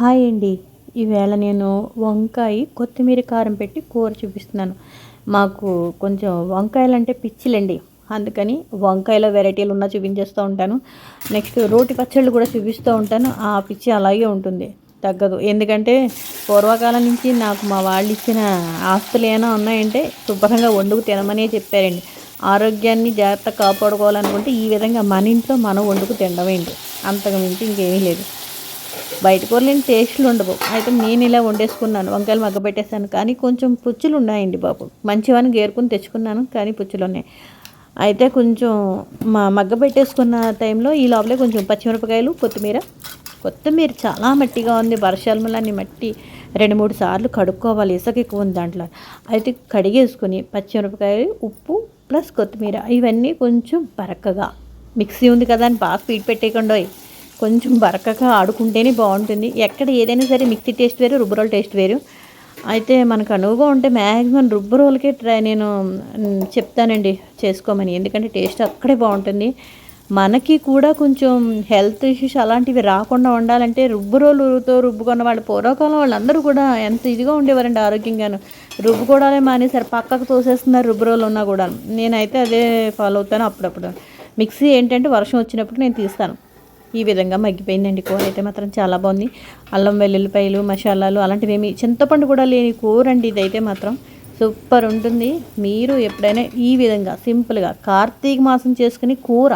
Hi అండి. ఈవేళ నేను వంకాయ కొత్తిమీర కారం పెట్టి కూర చూపిస్తున్నాను. మాకు కొంచెం వంకాయలు అంటే పిచ్చిలండి. అందుకని వంకాయలో వెరైటీలు ఉన్నా చూపించేస్తూ ఉంటాను. నెక్స్ట్ రోటి పచ్చళ్ళు కూడా చూపిస్తూ ఉంటాను. ఆ పిచ్చి అలాగే ఉంటుంది. తగ్గదు. ఎందుకంటే పూర్వకాలం నుంచి నాకు మా వాళ్ళు ఇచ్చిన ఆస్తులు ఏమైనా ఉన్నాయంటే శుభ్రంగా వండుకు తినమనే చెప్పారండి. ఆరోగ్యాన్ని జాగ్రత్త కాపాడుకోవాలనుకుంటే ఈ విధంగా మన ఇంట్లో మనం వండుకు తినడమేంటి? అంతకుమించి ఇంకేమీ లేదు. బయట కూరలేని టేస్ట్లు ఉండవు. అయితే నేను ఇలా వండేసుకున్నాను. వంకాయలు మగ్గబెట్టేసాను కానీ కొంచెం పుచ్చులు ఉన్నాయండి బాబు. మంచివని గేరుకుని తెచ్చుకున్నాను. కానీ పుచ్చులు ఉన్నాయి అయితే కొంచెం మా మగ్గ పెట్టేసుకున్న టైంలో ఈ లోపలే కొంచెం పచ్చిమిరపకాయలు కొత్తిమీర. కొత్తిమీర చాలా మట్టిగా ఉంది. వర్షాలమల్లని మట్టి రెండు మూడు సార్లు కడుక్కోవాలి. ఇసుక ఎక్కువ ఉంది దాంట్లో. అయితే కడిగేసుకొని పచ్చిమిరపకాయలు ఉప్పు ప్లస్ కొత్తిమీర ఇవన్నీ కొంచెం బరకగా. మిక్సీ ఉంది కదా అని బాగా స్పీడ్ పెట్టేయకుండా కొంచెం బరకగా ఆడుకుంటేనే బాగుంటుంది. ఎక్కడ ఏదైనా సరే మిక్సీ టేస్ట్ వేరు రుబ్బరోల్ టేస్ట్ వేరు. అయితే మనకు అనువుగా ఉంటే మ్యాక్సిమం రుబ్బరోలకే ట్రై నేను చెప్తానండి చేసుకోమని. ఎందుకంటే టేస్ట్ అక్కడే బాగుంటుంది. మనకి కూడా కొంచెం హెల్త్ ఇష్యూస్ అలాంటివి రాకుండా ఉండాలంటే రుబ్బురోలుతో రుబ్బుకున్న వాళ్ళు పూర్వకాలం వాళ్ళందరూ కూడా ఎంత ఇదిగా ఉండేవారండి ఆరోగ్యంగాను. రుబ్బుకోవడాలే మానేసారు పక్కకు తోసేస్తున్నారు రుబ్బురోలు ఉన్నా కూడా. నేనైతే అదే ఫాలో అవుతాను అప్పుడప్పుడు. మిక్సీ ఏంటంటే వర్షం వచ్చినప్పుడు నేను తీస్తాను. ఈ విధంగా మగ్గిపోయిందండి కూర. అయితే మాత్రం చాలా బాగుంది. అల్లం వెల్లుల్లిపాయలు మసాలాలు అలాంటివి ఏమి చింతపండు కూడా లేని కూర అండి ఇదైతే మాత్రం. సూపర్ ఉంటుంది. మీరు ఎప్పుడైనా ఈ విధంగా సింపుల్గా కార్తీక మాసం చేసుకుని కూర